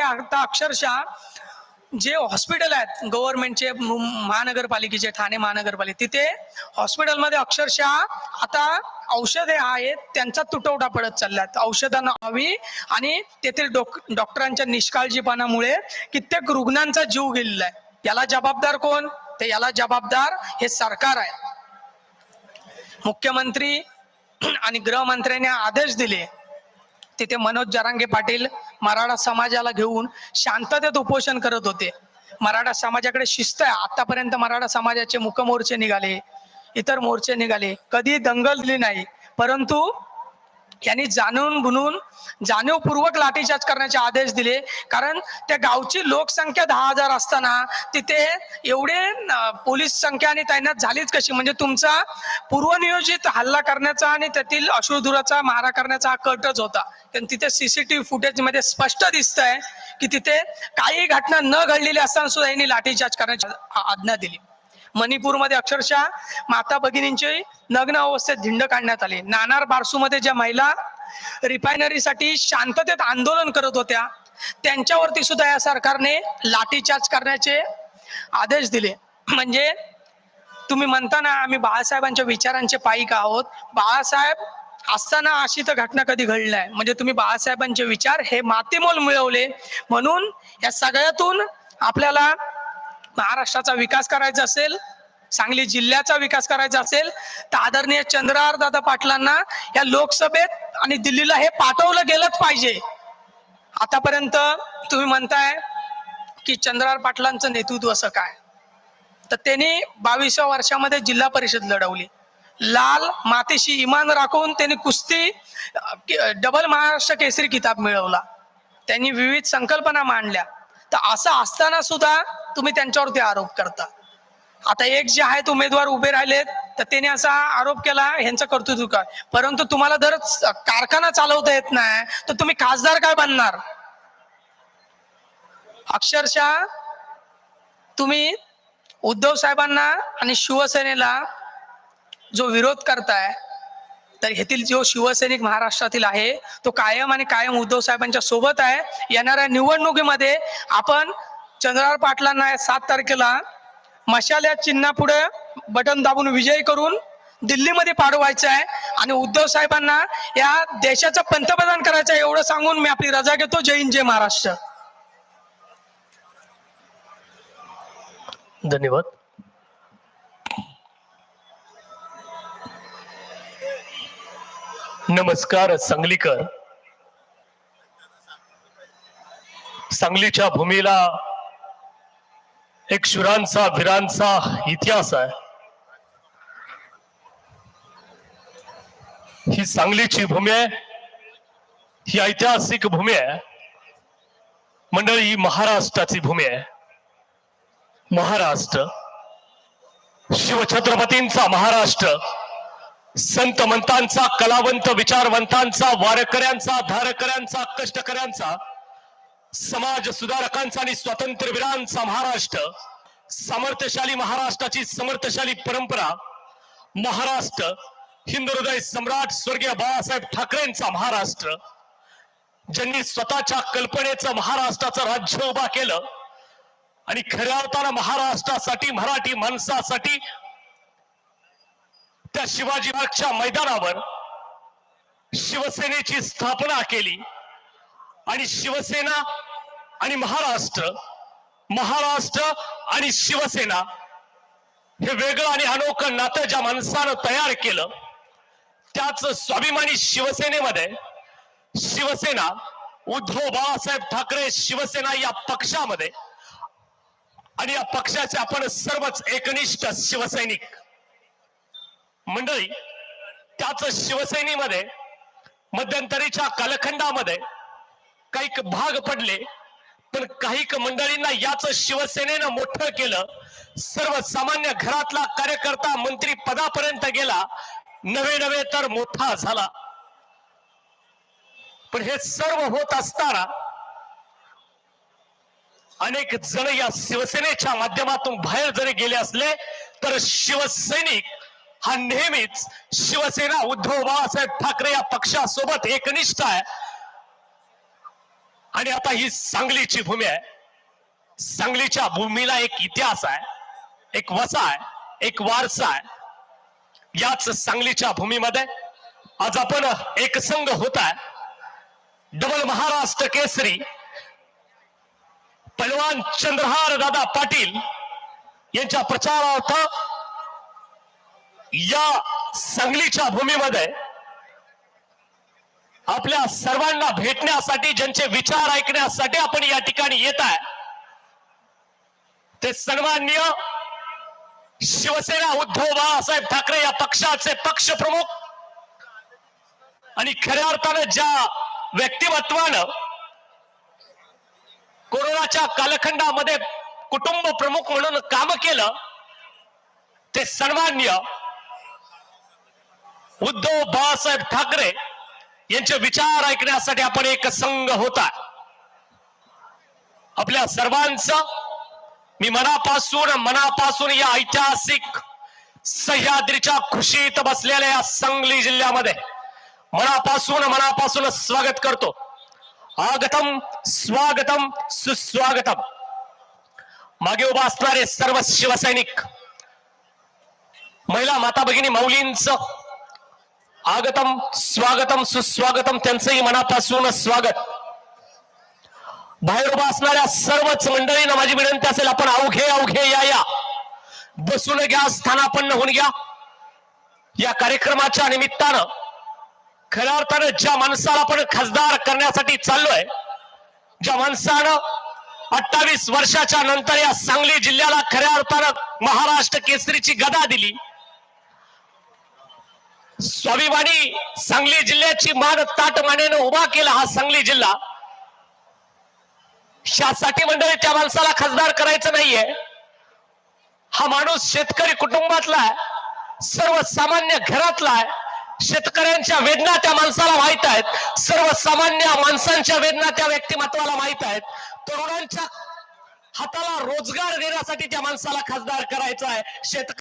आता अक्षरशः जे हॉस्पिटल आहेत गव्हर्नमेंटचे महानगरपालिकेचे ठाणे महानगरपालिके तिथे हॉस्पिटलमध्ये अक्षरशः आता औषधे आहेत त्यांचा तुटवडा पडत चाललात औषधांना हवी आणि तेथील डॉक डॉक्टरांच्या निष्काळजीपणामुळे कित्येक रुग्णांचा जीव गेलेला आहे. याला जबाबदार कोण? ते याला जबाबदार हे सरकार आहे. मुख्यमंत्री आणि गृहमंत्र्यांनी आदेश दिले. तिथे मनोज जरांगे पाटील मराठा समाजाला घेऊन शांततेत उपोषण करत होते. मराठा समाजाकडे शिस्त आहे. आतापर्यंत मराठा समाजाचे मुकमोर्चे निघाले इतर मोर्चे निघाले. कधी दंगल दिली नाही परंतु यांनी जाणून बुनून जाणीवपूर्वक लाठीचार्ज करण्याचे आदेश दिले. कारण त्या गावची लोकसंख्या दहा हजार असताना तिथे एवढे पोलीस संख्या आणि तैनात झालीच कशी? म्हणजे तुमचा पूर्वनियोजित हल्ला करण्याचा आणि त्यातील अश्रुधुराचा मारा करण्याचा हा कटच होता. कारण तिथे सीसीटीव्ही फुटेजमध्ये स्पष्ट दिसत आहे की तिथे काही घटना न घडलेली असताना सुद्धा यांनी लाठीचार्ज करण्याची आज्ञा दिली. मणिपूरमध्ये अक्षरशः माता भगिनींचे नग्न अवस्थेत धिंड काढण्यात आले. नाणार बारसूमध्ये ज्या महिला रिफायनरीसाठी शांततेत आंदोलन करत होत्या त्यांच्यावरती सुद्धा या सरकारने लाठीचार्ज करण्याचे आदेश दिले. म्हणजे तुम्ही म्हणता ना आम्ही बाळासाहेबांच्या विचारांचे पायिक आहोत. बाळासाहेब असताना अशी तर घटना कधी घडली नाही. म्हणजे तुम्ही बाळासाहेबांचे विचार हे मातीमोल मिळवले. म्हणून या सगळ्यातून आपल्याला महाराष्ट्राचा विकास करायचा असेल सांगली जिल्ह्याचा विकास करायचा असेल तर आदरणीय चंद्रहार दादा पाटलांना या लोकसभेत आणि दिल्लीला हे पाठवलं गेलंच पाहिजे. आतापर्यंत तुम्ही म्हणताय की चंद्रहार पाटलांचं नेतृत्व असं काय? तर त्यांनी बावीसव्या वर्षामध्ये जिल्हा परिषद लढवली. लाल मातेशी इमान राखून त्यांनी कुस्ती डबल महाराष्ट्र केसरी किताब मिळवला. त्यांनी विविध संकल्पना मांडल्या. तर असं असताना सुद्धा तुम्ही त्यांच्यावरती आरोप करता. आता एक जे आहेत उमेदवार उभे राहिलेत तर त्याने असा आरोप केला ह्यांचं कर्तृत्व काय? परंतु तुम्हाला जर कारखाना चालवता येत नाही तर तुम्ही खासदार काय बनणार? अक्षरशः तुम्ही उद्धव साहेबांना आणि शिवसेनेला जो विरोध करताय तर येथील जो शिवसैनिक महाराष्ट्रातील आहे तो कायम आणि कायम उद्धव साहेबांच्या सोबत आहे. येणाऱ्या निवडणुकीमध्ये आपण चंद्रहार पाटलांना सात तारखेला मशाल या चिन्हापुढे बटन दाबून विजयी करून दिल्लीमध्ये पाठवायचं आहे. आणि उद्धव साहेबांना या देशाचं पंतप्रधान करायचं आहे एवढं सांगून मी आपली रजा घेतो. जय हिंद जय महाराष्ट्र. धन्यवाद. नमस्कार सांगलीकर. सांगलीच्या भूमीला एक शुरांचा वीरांचा इतिहास आहे. ही सांगलीची भूमी आहे. ही ऐतिहासिक भूमी आहे. मंडळी ही महाराष्ट्राची भूमी आहे. महाराष्ट्र. शिवछत्रपतींचा महाराष्ट्र. संत मंतांचा कलावंत विचारवंतांचा वारकऱ्यांचा धारकऱ्यांचा कष्टकऱ्यांचा समाज सुधारकांचा आणि स्वातंत्र्यवीरांचा महाराष्ट्र सामर्थ्यशाली महाराष्ट्राची समर्थशाली परंपरा महाराष्ट्र हिंदू हृदय सम्राट स्वर्गीय बाळासाहेब ठाकरेंचा महाराष्ट्र ज्यांनी स्वतःच्या कल्पनेचं महाराष्ट्राचं राज्य उभा केलं आणि खऱ्या अर्थानं महाराष्ट्रासाठी मराठी माणसासाठी त्या शिवाजी मैदानावर शिवसेनेची स्थापना केली. आणि शिवसेना आणि महाराष्ट्र महाराष्ट्र आणि शिवसेना हे वेगळं आणि अनोखं नातं ज्या माणसानं तयार केलं त्याच स्वाभिमानी शिवसेनेमध्ये शिवसेना उद्धव बाळासाहेब ठाकरे शिवसेना या पक्षामध्ये आणि या पक्षाचे आपण सर्वच एकनिष्ठ शिवसैनिक. मंडळी त्याच शिवसेनेमध्ये मध्यंतरीच्या कालखंडामध्ये काही भाग पडले पण काही मंडळींना याच शिवसेनेनं मोठं केलं. सर्वसामान्य घरातला कार्यकर्ता मंत्री पदापर्यंत गेला. नवे नवे तर मोठा झाला. पण हे सर्व होत असताना अनेक जण या शिवसेनेच्या माध्यमातून बाहेर जरी गेले असले तर शिवसैनिक हा नेहमीच शिवसेना उद्धव बाळासाहेब ठाकरे या पक्षासोबत एकनिष्ठ आहे. आणि आता ही सांगलीची भूमी आहे. सांगलीच्या भूमीला एक इतिहास आहे एक वसा आहे एक वारसा आहे. याच सांगलीच्या भूमीमध्ये आज आपण एक संघ होत आहे. डबल महाराष्ट्र केसरी पलवान चंद्रहार दादा पाटील यांच्या प्रचारार्थ या सांगलीच्या भूमीमध्ये आपल्या सर्वांना भेटण्यासाठी ज्यांचे विचार ऐकण्यासाठी आपण या ठिकाणी येत आहे. ते सन्मान्य शिवसेना उद्धव बाळासाहेब ठाकरे या पक्षाचे पक्ष प्रमुख आणि खऱ्या अर्थानं ज्या व्यक्तिमत्वानं कोरोनाच्या कालखंडामध्ये कुटुंब प्रमुख म्हणून काम केलं ते सन्मान्य उद्धव बाळासाहेब ठाकरे यांचे विचार ऐकण्यासाठी आपण एक संघ होता. आपल्या सर्वांचं मी मनापासून मनापासून या ऐतिहासिक सह्याद्रीच्या खुशीत बसलेल्या या सांगली जिल्ह्यामध्ये मनापासून मनापासून स्वागत करतो. आगतम स्वागतम सुस्वागतम. मागे उभा असणारे सर्व शिवसैनिक महिला माता भगिनी माऊलींचं आगतम स्वागतम सुस्वागतम त्यांचंही मनापासून स्वागत. बाहेर उभा असणाऱ्या सर्वच मंडळींना माझी विनंती असेल आपण अवघे अवघे या या. बसून घ्या स्थानापन्न होऊन घ्या. या कार्यक्रमाच्या निमित्तानं खऱ्या अर्थानं ज्या माणसाला आपण खासदार करण्यासाठी चाललोय ज्या माणसानं अठ्ठावीस वर्षाच्या नंतर या सांगली जिल्ह्याला खऱ्या अर्थानं महाराष्ट्र केसरीची गदा दिली स्वाभिमानी सांगली जिल्ह्याची मान ताटमानेनं उभा केला हा सांगली जिल्हा. शासाठी मंडळी त्या माणसाला खासदार करायचं नाहीये. हा माणूस शेतकरी कुटुंबातला आहे. सर्वसामान्य घरातला आहे. शेतकऱ्यांच्या वेदना त्या माणसाला माहीत आहेत. सर्वसामान्य माणसांच्या वेदना त्या व्यक्तिमत्वाला माहीत आहेत. तरुणांच्या हाताला रोजगार देण्यासाठी त्या माणसाला खासदार करायचा आहे. शेतकरी